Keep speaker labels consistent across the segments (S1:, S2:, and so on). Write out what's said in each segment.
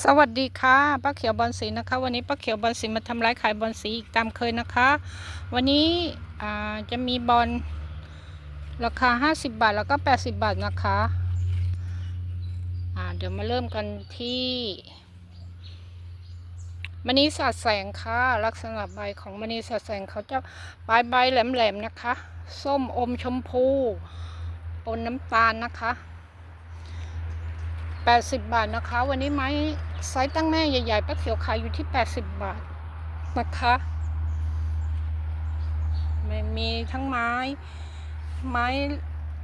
S1: สวัสดีค่ะป้าเขียวบอลสีนะคะ วันนี้ป้าเขียวบอลสีมาทำร้ายขายบอลสีอีกตามเคยนะคะ วันนี้จะมีบอลราคา 50 บาทแล้วก็ 80 บาทนะคะเดี๋ยวมาเริ่มกันที่มณีสอดแสงค่ะ ลักษณะใบของมณีสอดแสงเขาจะปลายใบแหลมๆนะคะ ส้มอมชมพูปนน้ำตาลนะคะ 80 บาทนะคะ วันนี้ไม้ไซส์ตั้งแม่ใหญ่ๆป้าเขียวขายอยู่ที่ 80 บาทนะคะไม่มีทั้งไม้ ไม้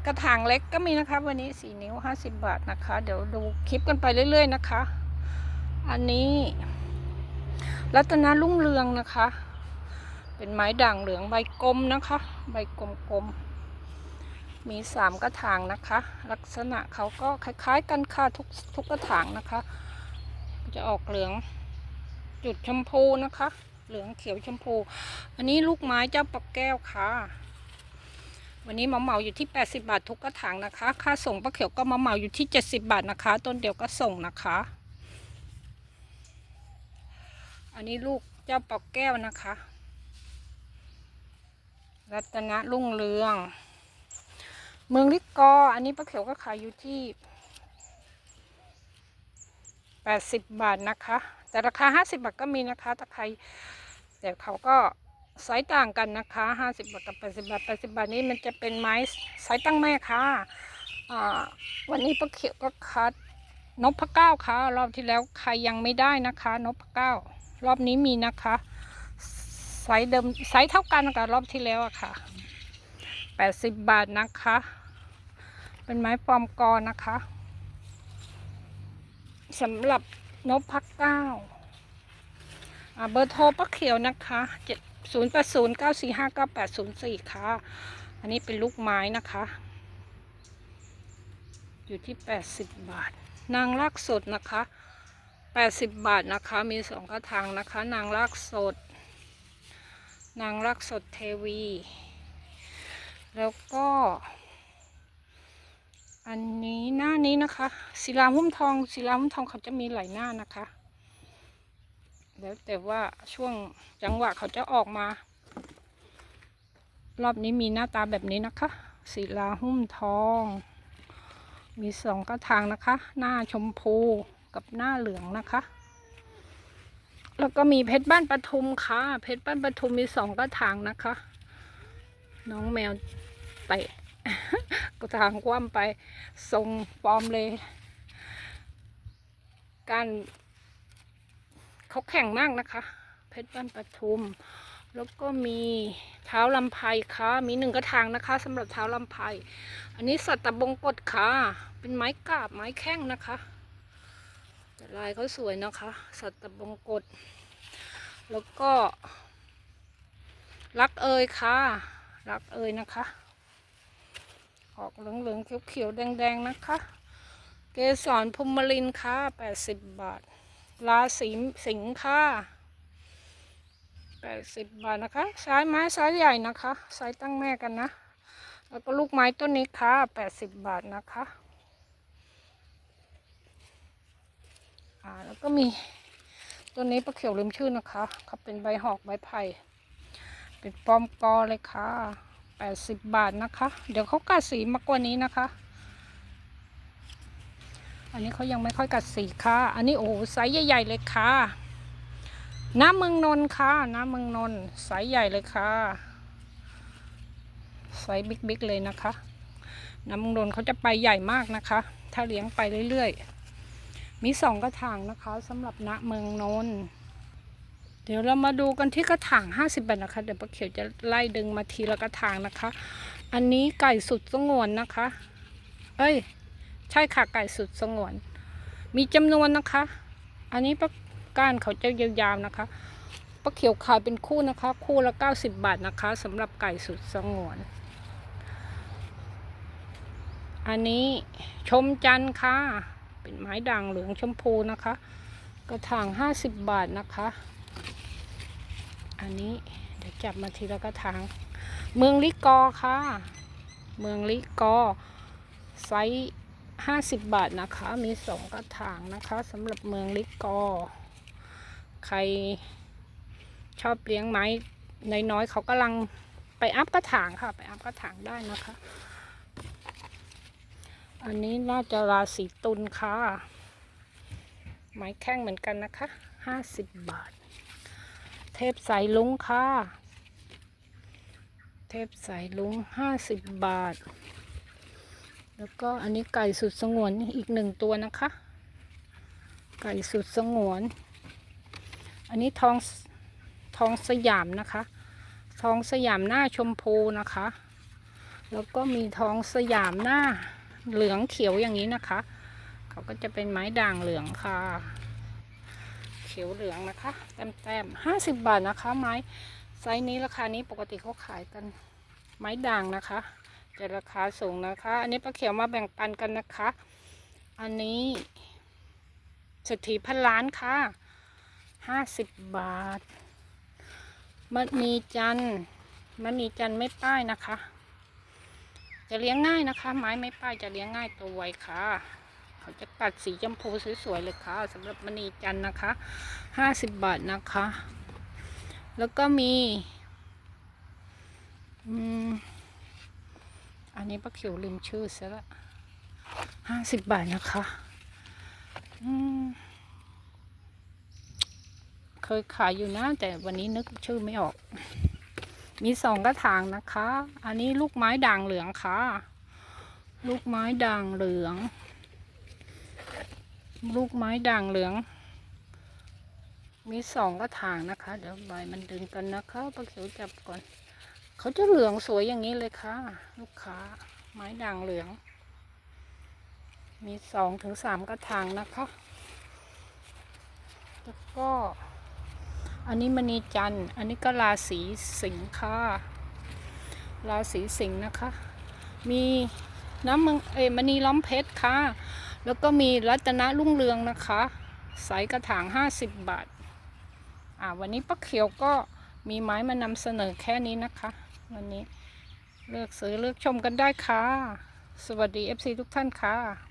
S1: กระถางเล็กก็มีนะคะ วันนี้4นิ้ว50บาทนะคะ เดี๋ยวดูคลิปกันไปเรื่อย ๆ นะคะ อันนี้ รัตนาลุ่งเรืองนะคะ เป็นไม้ด่างเหลืองใบกลมนะคะ ใบกลมๆ มีสามกระถางนะคะ ลักษณะเขาก็คล้ายๆกันค่ะทุกทุกกระถางนะคะ จะออกเหลืองจุดชมพูนะคะ เหลืองเขียวชมพู อันนี้ลูกไม้เจ้าปักแก้วค่ะ วันนี้มาเหมาอยู่ที่ 80 บาททุกกระถางนะคะ ค่าส่งป้าเขียวก็มาเหมาอยู่ที่ 70 บาทนะคะ ต้นเดียวก็ส่งนะคะ อันนี้ลูกเจ้าปักแก้วนะคะ รัตนรุ่งเรือง เมืองลิกกอ อันนี้ป้าเขียวก็ขายอยู่ที่80บบาทนะคะ แต่ราคา50บาทก็มีนะคะถ้าใครแต่เขาก็ไซส์ต่างกันนะคะ50บาทกับ80บาท80บาทนี้มันจะเป็นไม้ไซส์ตั้งแม่ค่ะอ่าวันนี้ป้าเขียวก็คัดนพเก้าค่ะ รอบที่แล้วใครยังไม่ได้นะคะนพเก้ารอบนี้มีนะคะไซส์เดิมไซส์เท่ากันกับรอบที่แล้วอะค่ะ 80 บาทนะคะ เป็นไม้ปลอมกอนะคะสำหรับนพพักเก้าเบอร์โทรป้าเขียวนะคะเจ็ดศูนย์แปดศูนย์เก้าสี่ห้าเก้าแปดศูนย์สี่ค่ะ อันนี้เป็นลูกไม้นะคะ อยู่ที่80บาท นางรากสดนะคะ80บาทนะคะ มีสองกระถางนะคะ นางรากสด นางรากสดเทวี แล้วก็ อันนี้หน้านี้นะคะ ศิลาหุ้มทอง ศิลาหุ้มทองเขาจะมีหลายหน้านะคะ แล้วแต่ว่าช่วงจังหวะเขาจะออกมา รอบนี้มีหน้าตาแบบนี้นะคะ ศิลาหุ้มทอง มีสองกระถางนะคะ หน้าชมพูกับหน้าเหลืองนะคะแล้วก็มีเพชรบ้านปทุมค่ะ เพชรบ้านปทุมมีสองกระถางนะคะ น้องแมว เตะกระถางคว่ำไปทรงปลอมเลย การเขาแข่งมากนะคะ เพชรบ้านปทุม แล้วก็มีเท้าลำไพค่ะมีหนึ่งกระถางนะคะสำหรับเท้าลำไพอันนี้สัตตบงกฎค่ะเป็นไม้กาบไม้แข้งนะคะแต่ลายเขาสวยนะคะ สัตตบงกฎแล้วก็รักเอยค่ะ รักเอยนะคะ ออกเหลืองๆเขียวๆแดงๆนะคะ เกสรพุมมลินค่ะ80บาท ราศีสิงค่ะ80บาทนะคะสายไม้สายใหญ่นะคะสายตั้งแม่กันนะ แล้วก็ลูกไม้ต้นนี้ค่ะ80บาทนะคะอ่าแล้วก็มีต้นนี้ประเขียวลืมชื่อนะคะเขาเป็นใบหอกใบไผ่เป็นปลอมกอเลยค่ะ 80 บาทนะคะ เดี๋ยวเขากัดสีมากกว่านี้นะคะ อันนี้เขายังไม่ค่อยกัดสีค่ะ อันนี้โอ้โหไซส์ใหญ่ๆเลยค่ะ น้ำเมืองนนท์ค่ะ น้ำเมืองนนท์ไซส์ใหญ่เลยค่ะไซส์บิ๊กๆเลยนะคะ น้ำเมืองนนท์เขาจะไปใหญ่มากนะคะ ถ้าเลี้ยงไปเรื่อยๆ มีสองกระถางนะคะสำหรับณเมืองนนท์ เดี๋ยวเรามาดูกันที่กระถาง 50บาทนะคะ เดี๋ยวป้าเขียวจะไล่ดึงมาทีละกระถางนะคะ อันนี้ไก่สุดสงวนนะคะ เอ้ย ใช่ค่ะไก่สุดสงวน มีจำนวนนะคะ อันนี้ป้าก้านเขาจะยาวๆนะคะป้าเขียวขายเป็นคู่นะคะ คู่ละ 90 บาทนะคะสำหรับไก่สุดสงวน อันนี้ชมจันค่ะ เป็นไม้ด่างเหลืองชมพูนะคะ กระถาง 50 บาทนะคะ อันนี้เดี๋ยวจับมาทีละกระถาง เมืองลิกอค่ะ เมืองลิกอไซส์ห้าสิบบาทนะคะ มีสองกระถางนะคะสำหรับเมืองลิกกอ ใครชอบเลี้ยงไม้น้อยๆเขากำลังไปอัพกระถางค่ะ ไปอัพกระถางได้นะคะ อันนี้น่าจะราศีตุลค่ะ ไม้แข้งเหมือนกันนะคะห้าสิบบาท เทพสายลุงค่ะ เทพสายลุงห้าสิบบาท แล้วก็อันนี้ไก่สุดสงวนอีกหนึ่งตัวนะคะ ไก่สุดสงวน อันนี้ทองทองสยามนะคะ ทองสยามหน้าชมพูนะคะ แล้วก็มีทองสยามหน้าเหลืองเขียวอย่างนี้นะคะ เขาก็จะเป็นไม้ด่างเหลืองค่ะ ขียวเหลืองนะคะ แต้มแต้มห้าสิบบาทนะคะ ไม้ไซส์นี้ราคานี้ปกติเขาขายกันไม้ด่างนะคะจะราคาสูงนะคะ อันนี้ปลาเขียวมาแบ่งปันกันนะคะ อันนี้เศรษฐีพันล้านค่ะห้าสิบบาทมณีจันทร์มณีจันไม่ป้ายนะคะ จะเลี้ยงง่ายนะคะ ไม้ไม่ป้ายจะเลี้ยงง่ายตัวไวค่ะ เขาจะตัดสีชมพูสวยๆเลยค่ะสำหรับมณีจันทร์นะคะห้าสิบบาทนะคะ แล้วก็มีอืมอันนี้ป้าเขียวลืมชื่อซะละห้าสิบบาทนะคะอืมเคยขายอยู่นะ แต่วันนี้นึกชื่อไม่ออก มีสองกระถางนะคะ อันนี้ลูกไม้ด่างเหลืองค่ะ ลูกไม้ด่างเหลือง ลูกไม้ด่างเหลือง มีสองกระถางนะคะ เดี๋ยวใบมันดึงกันนะคะป้าเขียวจับก่อน เขาจะเหลืองสวยอย่างนี้เลยค่ะ ลูกค้า ไม้ด่างเหลือง มีสองถึงสามกระถางนะคะ แล้วก็ อันนี้มณีจันทร์ อันนี้ก็ราศีสิงค์ค่ะ ราศีสิงห์นะคะ มีน้ำมังเอมณีล้อมเพชรค่ะ แล้วก็มีรัตนรุ่งเรืองนะคะสายกระถาง 50บบาท อ่าวันนี้ป้าเขียวก็มีไม้มานำเสนอแค่นี้นะคะ วันนี้เลือกซื้อเลือกชมกันได้ค่ะ สวัสดี FC ทุกท่านค่ะ